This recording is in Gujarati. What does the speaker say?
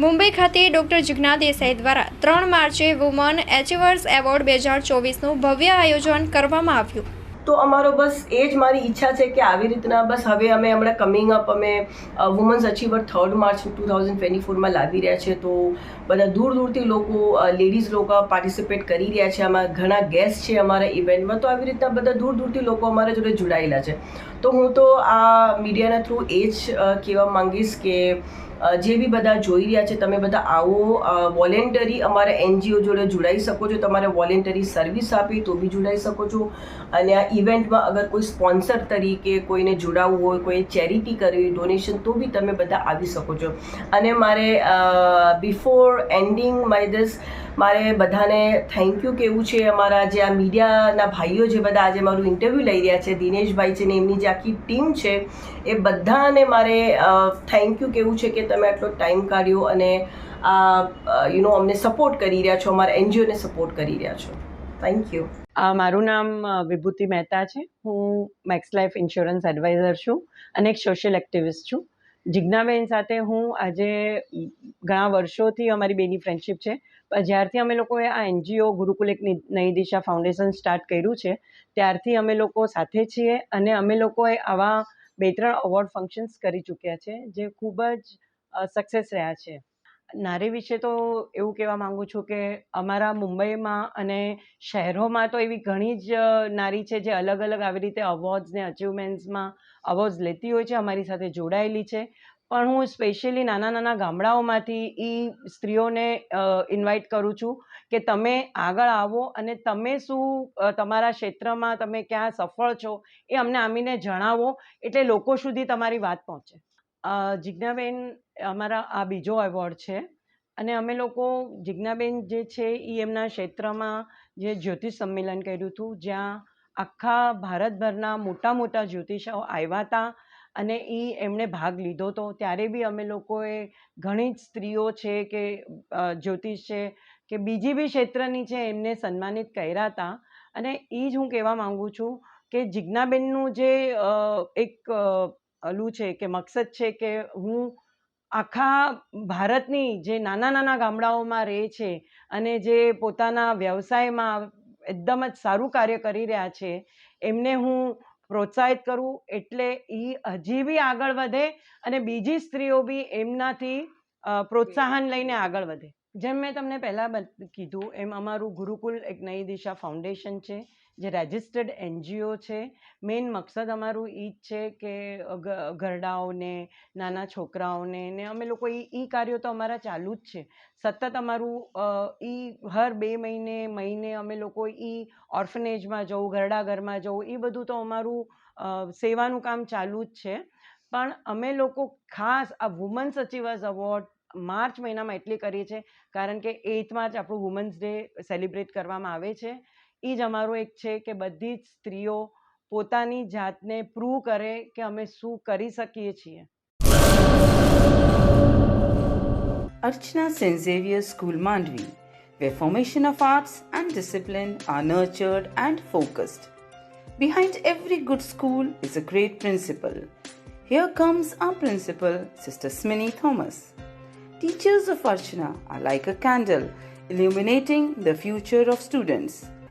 મુંબઈ ખાતે ડોક્ટર જિજ્ઞા દેસાઈ દ્વારા ત્રણ માર્ચે વુમન એચિવર્સ એવોર્ડ બે હજાર ચોવીસનું ભવ્ય આયોજન કરવામાં આવ્યું. તો અમારો બસ એ જ મારી ઈચ્છા છે કે આવી રીતના બસ હવે અમે હમણાં કમિંગ અપ અમે women's achiever third March two thousand twenty ફોરમાં લાવી રહ્યા છે. તો બધા દૂર દૂરથી લોકો લેડીઝ લોકો પાર્ટિસિપેટ કરી રહ્યા છે. આમાં ઘણા ગેસ્ટ છે અમારા ઇવેન્ટમાં તો આવી રીતના બધા દૂર દૂરથી લોકો અમારા જોડે જોડાયેલા છે. તો હું તો આ મીડિયાના થ્રુ એ જ કહેવા માંગીશ કે જે બી બધા જોઈ રહ્યા છે, તમે બધા આવો વોલેન્ટરી અમારા એનજીઓ જોડે જોડાઈ શકો છો, તમારે વોલેન્ટરી સર્વિસ આપી તો બી જોડાઈ શકો છો. અને આ ઇવેન્ટમાં અગર કોઈ સ્પોન્સર તરીકે કોઈને જોડાવવું હોય, કોઈ ચેરિટી કરવી ડોનેશન, તો બી તમે બધા આવી શકો છો. અને મારે બિફોર એન્ડિંગ માય ધીસ મારે બધાને થેન્ક યુ કહેવું છે અમારા જે આ મીડિયાના ભાઈઓ જે બધા આજે મારું ઇન્ટરવ્યૂ લઈ રહ્યા છે, દિનેશભાઈ છે ને એમની જે આખી ટીમ છે, એ બધાને મારે થેન્ક યુ કહેવું છે કે તમે આટલો ટાઈમ કાઢ્યો અને આ યુ નો અમને સપોર્ટ કરી રહ્યા છો, અમારા એનજીઓને સપોર્ટ કરી રહ્યા છો. થેન્ક યુ મારું નામ વિભૂતિ મહેતા છે. હું મેક્સ લાઈફ ઇન્સ્યોરન્સ એડવાઇઝર છું અને એક સોશિયલ એક્ટિવિસ્ટ છું. જિજ્ઞાબેન સાથે હું આજે ઘણા વર્ષોથી અમારી બેની ફ્રેન્ડશિપ છે. જ્યારથી અમે લોકોએ આ એનજીઓ ગુરુકુલ એક નઈ દિશા ફાઉન્ડેશન સ્ટાર્ટ કર્યું છે, ત્યારથી અમે લોકો સાથે છીએ અને અમે લોકોએ આવા બે ત્રણ અવોર્ડ ફંક્શન્સ કરી ચૂક્યા છે, જે ખૂબ જ સક્સેસ રહ્યા છે. નારી વિશે તો એવું કહેવા માંગુ છું કે અમારા મુંબઈમાં અને શહેરોમાં તો એવી ઘણી જ નારી છે જે અલગ અલગ આવી રીતે અવોર્ડ્સ ને અચિવમેન્ટ્સમાં અવોર્ડ્સ લેતી હોય છે, અમારી સાથે જોડાયેલી છે. પણ હું સ્પેશિયલી નાના નાના ગામડાઓમાંથી એ સ્ત્રીઓને ઇન્વાઇટ કરું છું કે તમે આગળ આવો અને તમે શું તમારા ક્ષેત્રમાં તમે ક્યાં સફળ છો એ અમને આમીને જણાવો એટલે લોકો સુધી તમારી વાત પહોંચે. જિજ્ઞાબેન અમારા આ બીજો એવોર્ડ છે. અને અમે લોકો જિજ્ઞાબેન જે છે એ એમના ક્ષેત્રમાં જે જ્યોતિષ સંમેલન કર્યું હતું, જ્યાં આખા ભારતભરના મોટા મોટા જ્યોતિષો આવ્યા હતા અને એ એમણે ભાગ લીધો હતો. ત્યારે બી અમે લોકોએ ઘણી જ સ્ત્રીઓ છે કે જ્યોતિષ છે કે બીજી બી ક્ષેત્રની છે એમને સન્માનિત કર્યા હતા. અને એ જ હું કહેવા માગું છું કે જિજ્ઞાબેનનું જે એક અ, ઓલું છે કે મકસદ છે કે હું આખા ભારતની જે નાના નાના ગામડાઓમાં રહે છે અને જે પોતાના વ્યવસાયમાં એકદમ જ સારું કાર્ય કરી રહ્યા છે એમને હું પ્રોત્સાહિત કરું એટલે એ હજી બી આગળ વધે અને બીજી સ્ત્રીઓ બી એમનાથી પ્રોત્સાહન લઈને આગળ વધે. જેમ મેં તમને પહેલાં કીધું એમ અમારું ગુરુકુલ એક નઈ દિશા ફાઉન્ડેશન છે. જે રજિસ્ટર્ડ એનજીઓ છે મેઇન મકસદ અમારું એ જ છે કે ઘરડાઓને, નાના છોકરાઓને ને અમે લોકો એ ઈ કાર્યો તો અમારા ચાલુ જ છે. સતત અમારું એ હર બે મહિને મહિને અમે લોકો એ ઓર્ફનેજમાં જવું ઘરડા ઘરમાં જવું એ બધું તો અમારું સેવાનું કામ ચાલુ જ છે. પણ અમે લોકો ખાસ આ વુમન્સ અચીવર્સ અવોર્ડ માર્ચ મહિનામાં એટલી કરીએ છીએ, કારણ કે એઇથ માર્ચ આપણું વુમન્સ ડે સેલિબ્રેટ કરવામાં આવે છે. એ જ અમારું એક છે કે બધી જ સ્ત્રીઓ પોતાની જાતને પ્રૂવ કરે કે અમે શું કરી શકીએ છીએ Archana St. Xavier's School Mandvi, where formation of arts and discipline are nurtured and focused. Behind every good school is a great principal. Here comes our principal, Sister Smini Thomas. Teachers of Archana are like a candle illuminating the future of students.